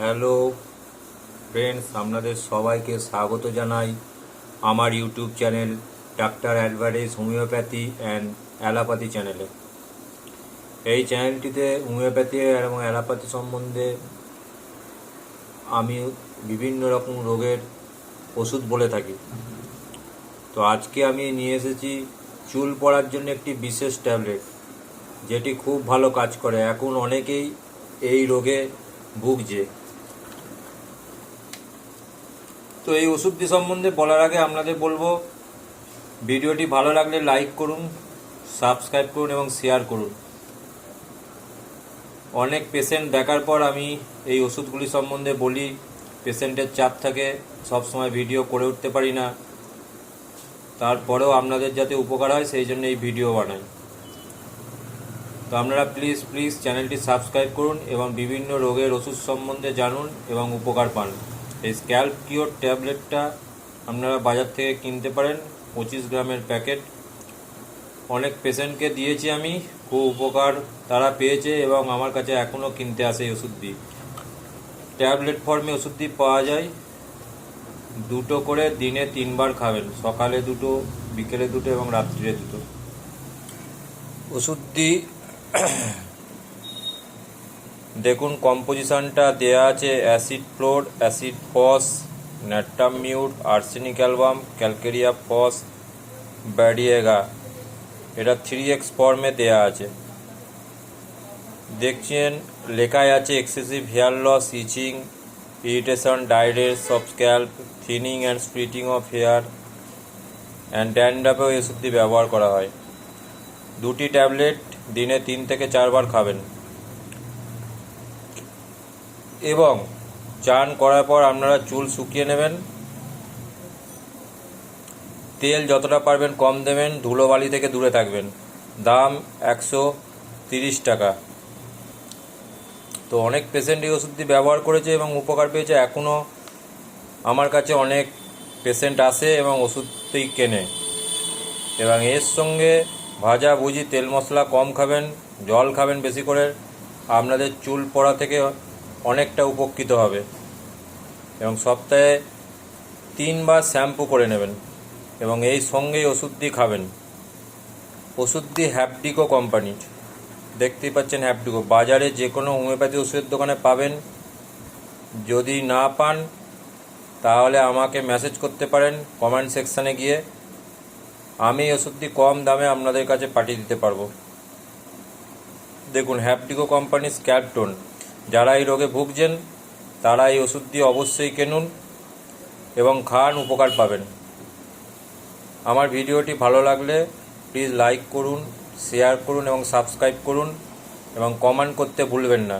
Hello friends, আপনাদের সবাইকে স্বাগত জানাই আমার YouTube channel doctor advice homeopathy and allopathy চ্যানেলে। এই চ্যানেলটিতে হোমিওপ্যাথি এবং অ্যালোপ্যাথি সম্বন্ধে আমি বিভিন্ন রকম রোগের ওষুধ বলে থাকি। তো আজকে আমি নিয়ে এসেছি চুল পড়ার জন্য একটি বিশেষ ট্যাবলেট, যেটি খুব ভালো কাজ করে। এখন অনেকেই এই রোগে ভুগছে। তো এই ওষুধটি সম্বন্ধে বলার আগে আপনাদের বলব, ভিডিওটি ভালো লাগলে লাইক করুন, সাবস্ক্রাইব করুন এবং শেয়ার করুন। অনেক পেশেন্ট দেখার পর আমি এই ওষুধগুলি সম্বন্ধে বলি পেশেন্টের চাপ থাকে সবসময় ভিডিও করে উঠতে পারি না। তারপরেও আপনাদের যাতে উপকার হয়, সেই জন্য এই ভিডিও বানাই। তো আপনারা প্লিজ প্লিজ চ্যানেলটি সাবস্ক্রাইব করুন এবং বিভিন্ন রোগের ওষুধ সম্বন্ধে জানুন এবং উপকার পান। এই স্ক্যাল্প কিওর ট্যাবলেটটা আপনারা বাজার থেকে কিনতে পারেন, পঁচিশ গ্রামের প্যাকেট। অনেক পেশেন্টকে দিয়েছি আমি, খুব উপকার তারা পেয়েছে এবং আমার কাছে এখনও কিনতে আসে এই ওষুধটি। ট্যাবলেট ফর্মে ওষুধটি পাওয়া যায়। দুটো করে দিনে তিনবার খাবেন, সকালে দুটো, বিকেলে দুটো এবং রাত্রিরে দুটো। ওষুধটি দেখুন কম্পোজিশনটা দেয়া আছে acid fluor acid phos natrum mur arsenic album calcarea phos badiaga এটা থ্রি এক্স ফর্মে দেয়া আছে। দেখছেন, লেখায় আছে excessive hair loss itching irritation dryness of scalp thinning and splitting of hair and ড্যান্ডাপেও এই ওষুধটি ব্যবহার করা হয়। দুটি ট্যাবলেট দিনে তিন থেকে চারবার খাবেন। এবং চান করার পর আপনারা চুল শুকিয়ে নেবেন। তেল যতটা পারবেন কম দেবেন, ধুলোবালি থেকে দূরে থাকবেন। দাম একশো তিরিশ টাকা। তো অনেক পেশেন্ট এই ওষুধটি ব্যবহার করেছে এবং উপকার পেয়েছে। এখনও আমার কাছে অনেক পেশেন্ট আসে এবং ওষুধটি কেনে। এবং এর সঙ্গে ভাজা, ভুজি, তেল মশলা কম খাবেন, জল খাবেন বেশি করে। আপনাদের চুল পড়া থেকে অনেকটা উপকৃত হবে। এবং সপ্তাহে তিনবার শ্যাম্পু করে নেবেন এবং এই সঙ্গেই ওষুধটি খাবেন। ওষুধ ওষুধটি হ্যাপডিকো কোম্পানির। দেখতেই পাচ্ছেন হ্যাপডিকো। বাজারে যে কোনো হোমিওপ্যাথি ওষুধের দোকানে পাবেন। যদি না পান, তাহলে আমাকে মেসেজ করতে পারেন কমেন্ট সেকশানে গিয়ে। আমি ওষুধটি কম দামে আপনাদের কাছে পাঠিয়ে দিতে পারব। দেখুন, হ্যাপডিকো কোম্পানির স্ক্যাপটোন যারা এই রোগে ভুগছেন তারা এই ওষুধটি অবশ্যই কেনুন এবং খান, উপকার পাবেন। আমার ভিডিওটি ভালো লাগলে প্লিজ লাইক করুন শেয়ার করুন এবং সাবস্ক্রাইব করুন এবং কমেন্ট করতে ভুলবেন না।